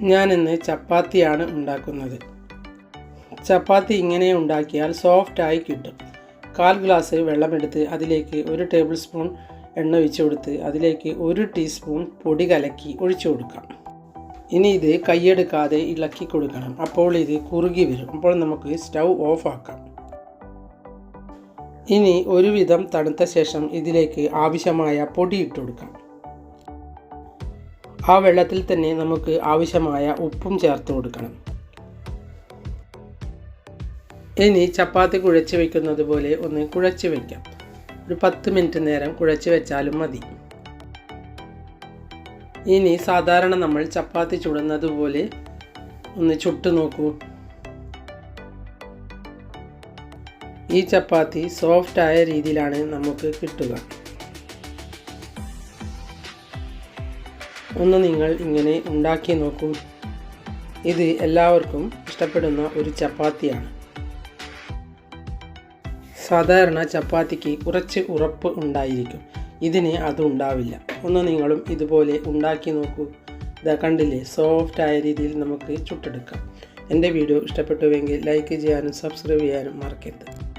ഞാനിന്ന് ചപ്പാത്തിയാണ് ഉണ്ടാക്കുന്നത്. ചപ്പാത്തി ഇങ്ങനെ ഉണ്ടാക്കിയാൽ സോഫ്റ്റായി കിട്ടും. കാൽ ഗ്ലാസ് വെള്ളമെടുത്ത് അതിലേക്ക് ഒരു ടേബിൾ സ്പൂൺ എണ്ണ ഒഴിച്ചു കൊടുത്ത് അതിലേക്ക് ഒരു ടീസ്പൂൺ പൊടി കലക്കി ഒഴിച്ചു കൊടുക്കാം. ഇനി ഇത് കൈയെടുക്കാതെ ഇളക്കി കൊടുക്കണം. അപ്പോൾ ഇത് കുറുകി വരും. അപ്പോൾ നമുക്ക് സ്റ്റൗ ഓഫ് ആക്കാം. ഇനി ഒരുവിധം തണുത്ത ശേഷം ഇതിലേക്ക് ആവശ്യമായ പൊടി ഇട്ട് കൊടുക്കാം. ആ വെള്ളത്തിൽ തന്നെ നമുക്ക് ആവശ്യമായ ഉപ്പും ചേർത്ത് കൊടുക്കണം. ഇനി ചപ്പാത്തി കുഴച്ച് വെക്കുന്നത് പോലെ ഒന്ന് കുഴച്ച് വയ്ക്കാം ഒരു പത്ത് മിനിറ്റ് നേരം കുഴച്ച് വെച്ചാലും മതി. ഇനി സാധാരണ നമ്മൾ ചപ്പാത്തി ചുടുന്നത് പോലെ ഒന്ന് ചുട്ട് നോക്കൂ. ഈ ചപ്പാത്തി സോഫ്റ്റ് ആയ രീതിയിലാണ് നമുക്ക് കിട്ടുക. ഒന്ന് നിങ്ങൾ ഇങ്ങനെ ഉണ്ടാക്കി നോക്കൂ. ഇത് എല്ലാവർക്കും ഇഷ്ടപ്പെടുന്ന ഒരു ചപ്പാത്തിയാണ്. സാധാരണ ചപ്പാത്തിക്ക് കുറച്ച് ഉറപ്പ് ഉണ്ടായിരിക്കും. ഇതിന് അതുണ്ടാവില്ല ഒന്ന് നിങ്ങളും ഇതുപോലെ ഉണ്ടാക്കി നോക്കൂ. ഇതാ കണ്ടില്ലേ സോഫ്റ്റ് ആയ രീതിയിൽ നമുക്ക് ചുട്ടെടുക്കാം. എന്റെ വീഡിയോ ഇഷ്ടപ്പെട്ടുവെങ്കിൽ ലൈക്ക് ചെയ്യാനും സബ്സ്ക്രൈബ് ചെയ്യാനും മറക്കരുത്.